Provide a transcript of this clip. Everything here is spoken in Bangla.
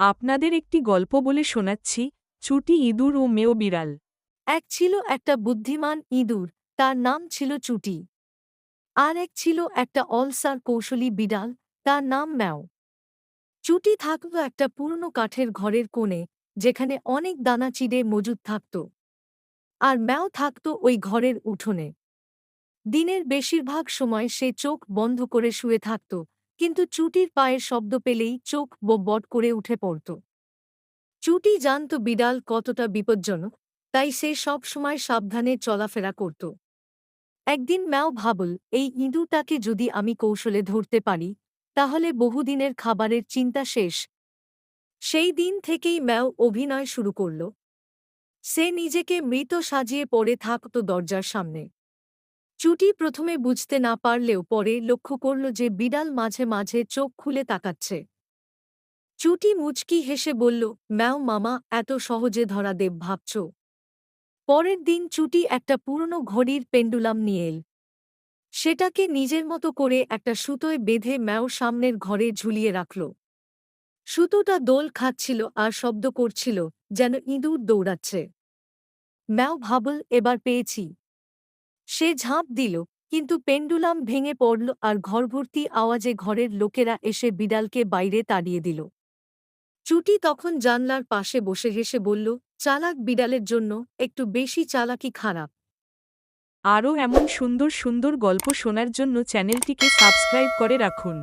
আপনাদের একটি গল্প বলে শোনাচ্ছি, চুটি ইঁদুর ও মেয় বিড়াল। এক ছিল একটা বুদ্ধিমান ইঁদুর, তার নাম ছিল চুটি। আর এক ছিল একটা অলসার কৌশলী বিড়াল, তার নাম ম্যাও। চুটি থাকত একটা পুরনো কাঠের ঘরের কোণে, যেখানে অনেক দানা চিড়ে মজুদ থাকত। আর ম্যাও থাকত ওই ঘরের উঠোনে। দিনের বেশিরভাগ সময় সে চোখ বন্ধ করে শুয়ে থাকত কিন্তু চুটির পায়ের শব্দ পেলেই চোখ বব্বট করে উঠে পড়ত। চুটি জানত বিড়াল কতটা বিপজ্জনক, তাই সে সব সময় সাবধানে চলাফেরা করত। একদিন ম্যাও ভাবল, এই ইঁদুরটাকে যদি আমি কৌশলে ধরতে পারি, তাহলে বহুদিনের খাবারের চিন্তা শেষ। সেই দিন থেকেই ম্যাও অভিনয় শুরু করল। সে নিজেকে মৃত সাজিয়ে পড়ে থাকত দরজার সামনে। চুটি প্রথমে বুঝতে না পারলেও পরে লক্ষ্য করল যে বিড়াল মাঝে মাঝে চোখ খুলে তাকাচ্ছে। চুটি মুচকি হেসে বলল, ম্যাও মামা, এত সহজে ধরা দেব ভাবছ। পরের দিন চুটি একটা পুরনো ঘড়ির পেন্ডুলাম নিয়ে এল। সেটাকে নিজের মতো করে একটা সুতোয় বেঁধে ম্যাও সামনের ঘরে ঝুলিয়ে রাখল। সুতোটা দোল খাচ্ছিল আর শব্দ করছিল, যেন ইঁদুর দৌড়াচ্ছে। ম্যাও ভাবল, এবার পেয়েছি। সে ঝাঁপ দিল, কিন্তু পেন্ডুলাম ভেঙে পড়ল আর ঘরভর্তি আওয়াজে ঘরের লোকেরা এসে বিড়ালকে বাইরে তাড়িয়ে দিল। চুটি তখন জানলার পাশে বসে হেসে বলল, চালাক বিড়ালের জন্য একটু বেশি চালাকি খারাপ। আরও এমন সুন্দর সুন্দর গল্প শোনার জন্য চ্যানেলটিকে সাবস্ক্রাইব করে রাখুন।